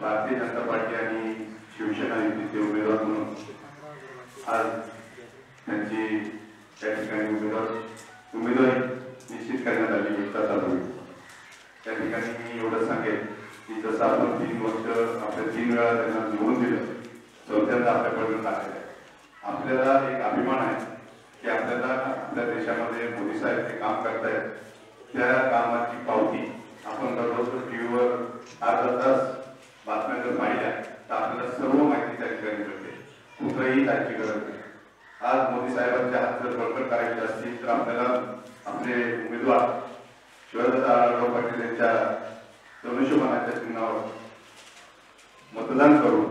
Bharatiya Janata party आणि शिवसेना युतीचे उमेदवार म्हणून आज त्यांची त्या ठिकाणी उमेदवार उमेदवारी निश्चित करण्यात आली एकता चालू त्या ठिकाणी मी एवढं सांगेन की जसं आपण तीन वर्ष आपल्या तीन वेळा त्यांना निवडून दिलं चौथ्यांदा आपल्याकडून आलेलं आहे. आपल्याला एक अभिमान आहे की आपल्याला आपल्या देशामध्ये मोदी साहेब जे काम करतायत. त्या कामाची पावती आपण दररोज टीव्हीवर अर्धा तास बातम्या जर पाहिल्या तर आपल्याला सर्व माहिती त्या ठिकाणी मिळते कुठलंही जायची गरज नाही. आज मोदी साहेबांच्या हात जर बळकट करायचे असतील तर आपल्याला आपले उमेदवार शिवदत्ता आढळराव पाटील यांच्या धनुष्यमानाच्या चिन्हावर मतदान करून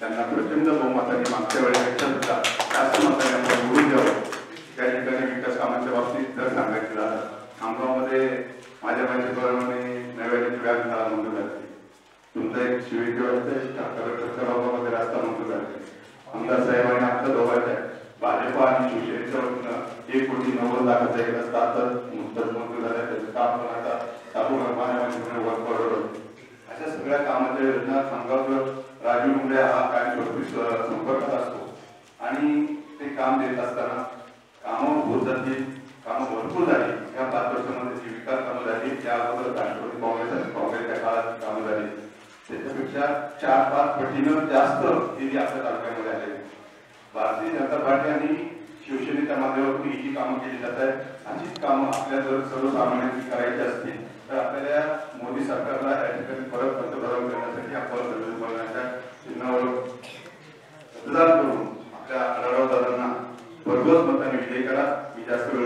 त्यांना प्रचंड बहुमताने मागच्या वेळेपेक्षा सुद्धा जास्त मताने आपण निवडून द्यावं. त्या ठिकाणी विकास कामाच्या बाबतीत जर सांगायचं झालं खामगावमध्ये माझ्या माहितीप्रमाणे नव्याने व्याज झाला मंजूर झाली. तुमचा एक शिवेची व्यवस्था कलेक्टरच्या रस्ता मंजूर झाली. आमदार साहेबांनी आपल्या दोघांच्या भाजप आणि शिवसेनेच्या वतीनं एक कोटी नव्वद लाखाचा एक रस्ता तर नुकतंच मंजूर झाला त्याचं काम पण आता चालू वर अशा सगळ्या कामाच्या योजना खामगावकर राजू मुंडे हा कायमस्वरूपी स- संपर्कात असतो. आणि ते काम देत असताना कामं होत जातील कामं भरपूर झाली या पाच वर्षामध्ये जी विकास कामं झाली त्या अगोदर राष्ट्रवादी काँग्रेस आणि काँग्रेसच्या काळात कामं झाली पेक्षा चार पाच पटीनं जास्त निधी आपल्या तालुक्यामध्ये आले भारतीय जनता पार्टी आणि शिवसेनेच्या माध्यमातून ही जी कामं केली जात आहेत अशीच कामं आपल्या जर सर्वसामान्यांनी करायची असतील तर आपल्याला मोदी सरकारला या ठिकाणी परत पंतप्रधान करण्यासाठी आपण दलित चिन्हावर मतदान करून आपल्या आढळराव दादांना भरघोस मताने विजयी करा. मी जास्त वेळ